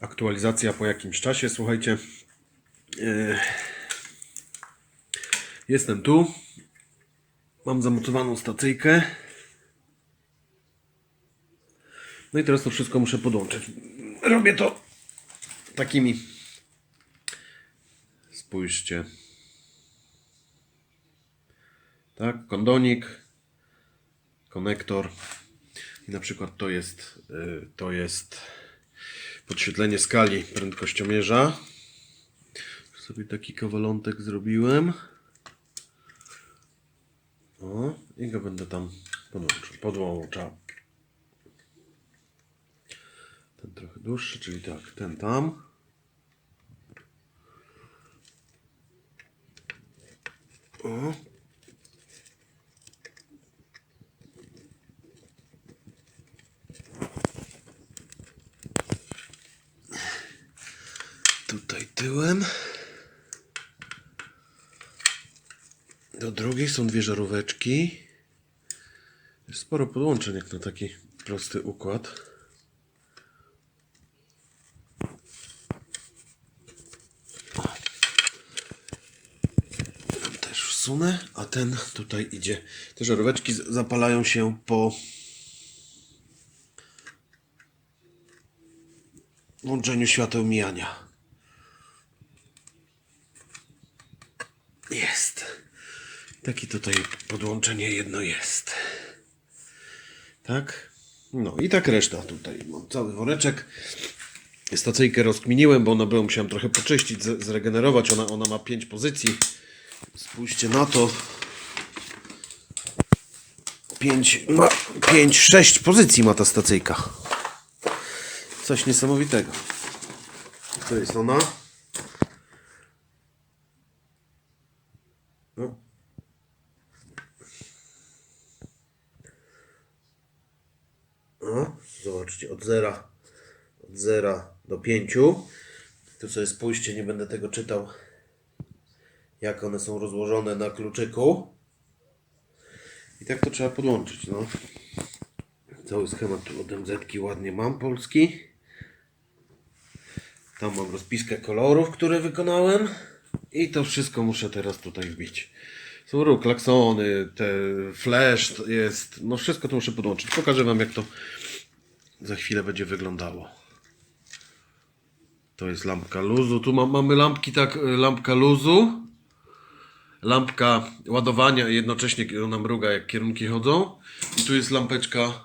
aktualizacja po jakimś czasie. Słuchajcie, e, jestem tu. Mam zamontowaną stacyjkę. No i teraz to wszystko muszę podłączyć. Robię to takimi. Spójrzcie. Tak, kondonik, konektor. I na przykład to jest, y, to jest podświetlenie skali prędkościomierza. Sobie taki kawalątek zrobiłem. O, i go będę tam podłączał. Ten trochę dłuższy, czyli tak, ten tam. O. Tutaj tyłem. Do drugiej są dwie żaróweczki. Jest sporo podłączeń jak na taki prosty układ. Ten też wsunę, a ten tutaj idzie. Te żaróweczki zapalają się po włączeniu świateł mijania. Jest. Takie tutaj podłączenie jedno jest. Tak? No i tak reszta tutaj. Mam cały woreczek. Stacyjkę rozkminiłem, bo ona była, musiałem trochę poczyścić, zregenerować. Ona, ona ma 5 pozycji. Spójrzcie na to. 5, ma 5, 6 pozycji ma ta stacyjka. Coś niesamowitego. To jest ona. No. O, zobaczcie, od zera, od zera do pięciu. Tu sobie spójrzcie, nie będę tego czytał, jak one są rozłożone na kluczyku. I tak to trzeba podłączyć, no. Cały schemat tu od MZ ładnie mam, polski. Tam mam rozpiskę kolorów, które wykonałem. I to wszystko muszę teraz tutaj wbić. Są ruch, klaksony, te flash jest. No wszystko to muszę podłączyć. Pokażę wam jak to za chwilę będzie wyglądało. To jest lampka luzu. Tu mam, mamy lampki tak, y, lampka luzu. Lampka ładowania, jednocześnie ona mruga jak kierunki chodzą. I tu jest lampeczka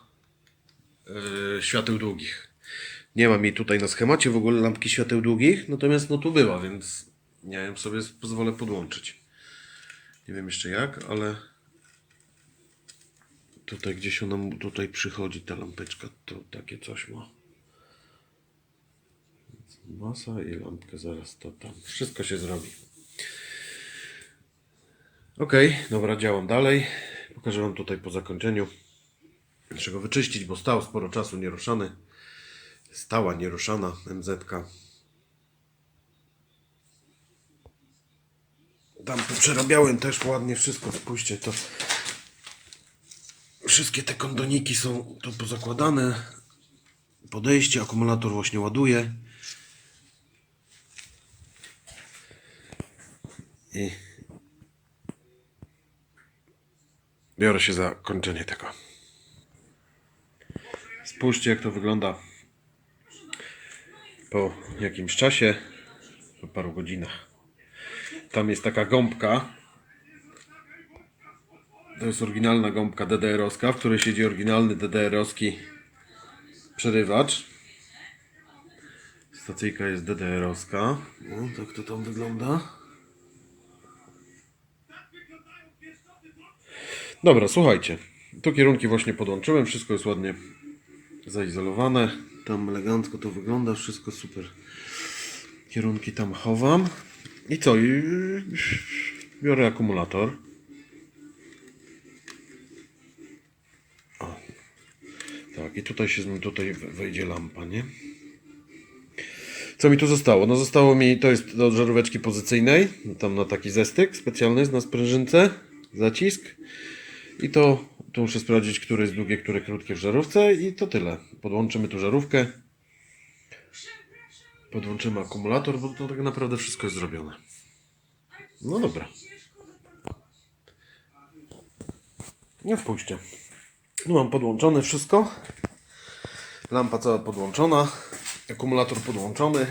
yy, świateł długich. Nie mam jej tutaj na schemacie w ogóle lampki świateł długich, natomiast no tu była, więc nie wiem, sobie pozwolę podłączyć. Nie wiem jeszcze jak, ale tutaj gdzieś ona tutaj przychodzi ta lampeczka, to takie coś ma. Masa i lampkę zaraz to tam. Wszystko się zrobi. Ok, dobra, działam dalej. Pokażę Wam tutaj po zakończeniu. Trzeba go wyczyścić, bo stał sporo czasu nieruszany. Stała nieruszana MZ-ka. Tam przerabiałem też ładnie wszystko. Spójrzcie, to wszystkie te kondoniki są tu pozakładane. Podejście, akumulator właśnie ładuje. I biorę się za kończenie tego. Spójrzcie, jak to wygląda po jakimś czasie, po paru godzinach. Tam jest taka gąbka. To jest oryginalna gąbka DDR-owska, w której siedzi oryginalny DDR-owski przerywacz. Stacyjka jest DDR-owska. No, tak to tam wygląda. Dobra, słuchajcie. Tu kierunki właśnie podłączyłem, wszystko jest ładnie zaizolowane. Tam elegancko to wygląda, wszystko super. Kierunki tam chowam. I co? I biorę akumulator. O. Tak, i tutaj się tutaj wejdzie lampa, nie? Co mi tu zostało? No zostało mi, to jest do żaróweczki pozycyjnej, tam na taki zestyk specjalny na sprężynce, zacisk. I to, tu muszę sprawdzić, które jest długie, które krótkie w żarówce i to tyle. Podłączymy tu żarówkę. Podłączymy akumulator, bo to tak naprawdę wszystko jest zrobione. No dobra. Nie wpuśćcie. Tu mam podłączone wszystko. Lampa cała podłączona. Akumulator podłączony.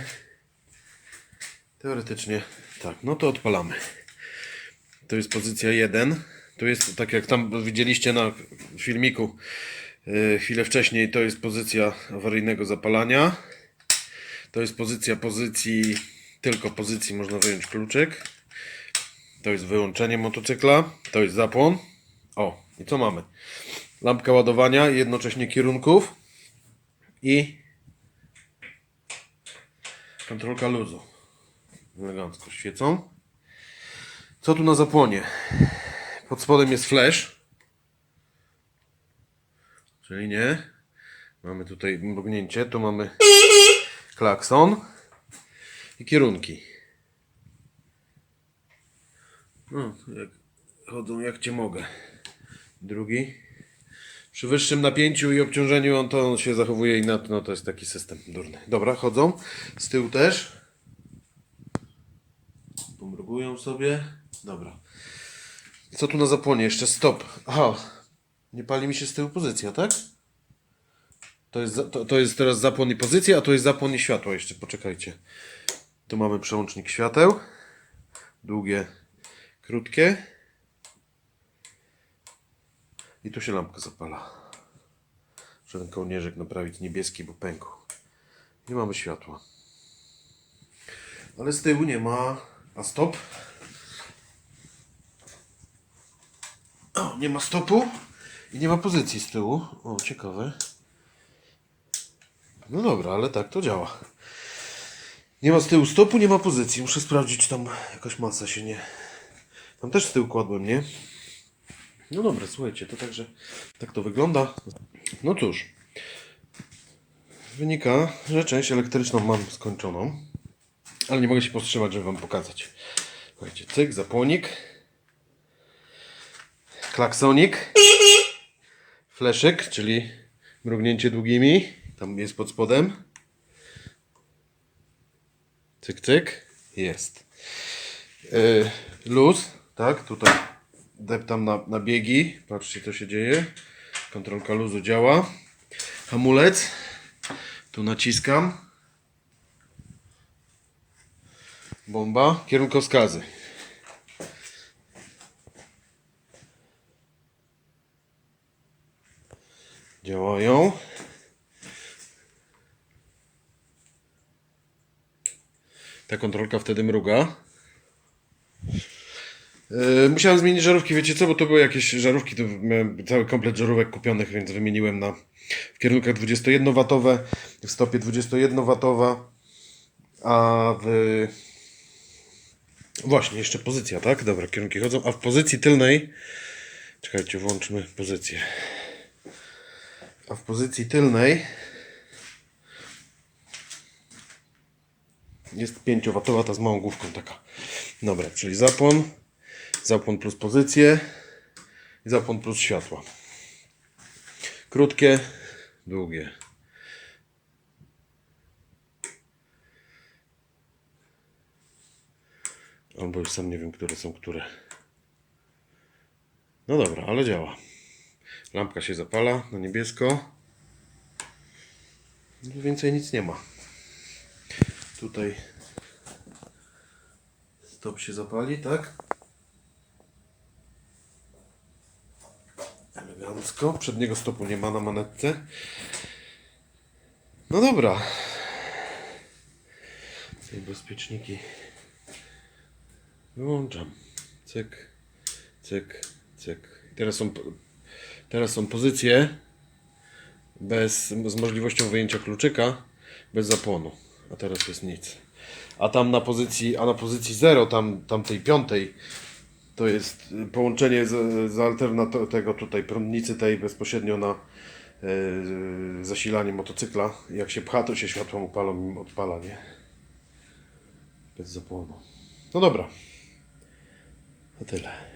Teoretycznie tak. No to odpalamy. To jest pozycja 1. To jest, tak jak tam widzieliście na filmiku yy, chwilę wcześniej, to jest pozycja awaryjnego zapalania. To jest pozycja pozycji, tylko pozycji można wyjąć kluczyk. To jest wyłączenie motocykla. To jest zapłon. O, i co mamy? Lampka ładowania, jednocześnie kierunków i kontrolka luzu. Elegancko świecą. Co tu na zapłonie? Pod spodem jest flash. Czyli nie. Mamy tutaj mrugnięcie. Tu mamy klakson i kierunki. No, jak chodzą jak cię mogę. Drugi. Przy wyższym napięciu i obciążeniu on to on się zachowuje inaczej. No to jest taki system durny. Dobra, chodzą. Z tyłu też. Pomrugują sobie. Dobra. Co tu na zapłonie? Jeszcze stop. Aha. Nie pali mi się z tyłu pozycja, tak? To jest, to, to jest teraz zapłon i pozycja, a to jest zapłon i światło jeszcze. Poczekajcie. Tu mamy przełącznik świateł. Długie, krótkie. I tu się lampka zapala. Muszę ten kołnierzyk naprawić niebieski, bo pękł. Nie mamy światła. Ale z tyłu nie ma. A stop? O, nie ma stopu i nie ma pozycji z tyłu. O, ciekawe. No dobra, ale tak to działa. Nie ma z tyłu stopu, nie ma pozycji. Muszę sprawdzić, tam jakaś masa się nie. Tam też z tyłu kładłem, nie? No dobra, słuchajcie, to także tak to wygląda. No cóż, wynika, że część elektryczną mam skończoną, ale nie mogę się powstrzymać, żeby Wam pokazać. Słuchajcie, cyk, zapłonik, klaksonik, fleszyk, czyli mrugnięcie długimi, tam jest pod spodem. Cyk, cyk, jest. Yy, luz, tak, tutaj deptam na, na biegi, patrzcie co się dzieje. Kontrolka luzu działa. Hamulec, tu naciskam. Bomba, kierunkowskazy. Działają. Ta kontrolka wtedy mruga. Yy, Musiałem zmienić żarówki, wiecie co, bo to były jakieś żarówki, to miałem cały komplet żarówek kupionych, więc wymieniłem na w kierunkach 21W, w stopie 21W, a w... Właśnie, jeszcze pozycja, tak? Dobra, kierunki chodzą, a w pozycji tylnej, czekajcie, włączmy pozycję. A w pozycji tylnej jest 5W ta z małą główką taka. Dobra, czyli zapłon, zapłon plus pozycję i zapłon plus światła. Krótkie, długie. Albo już sam nie wiem, które są które. No dobra, ale działa. Lampka się zapala na niebiesko. No Więcej nic nie ma. Tutaj stop się zapali, tak? Elegancko. Przedniego stopu nie ma na manetce. No dobra. Te bezpieczniki wyłączam. Cyk, cyk, cyk. Teraz są, teraz są pozycje bez, z możliwością wyjęcia kluczyka, bez zapłonu. A teraz jest nic. A tam na pozycji, a na pozycji 0, tam, tamtej piątej, to jest y, połączenie z, z alternator tego tutaj prądnicy tej bezpośrednio na yy, zasilanie motocykla. Jak się pcha, to się światło mu palą i odpala, nie? Bez zapłonu. No dobra. To tyle.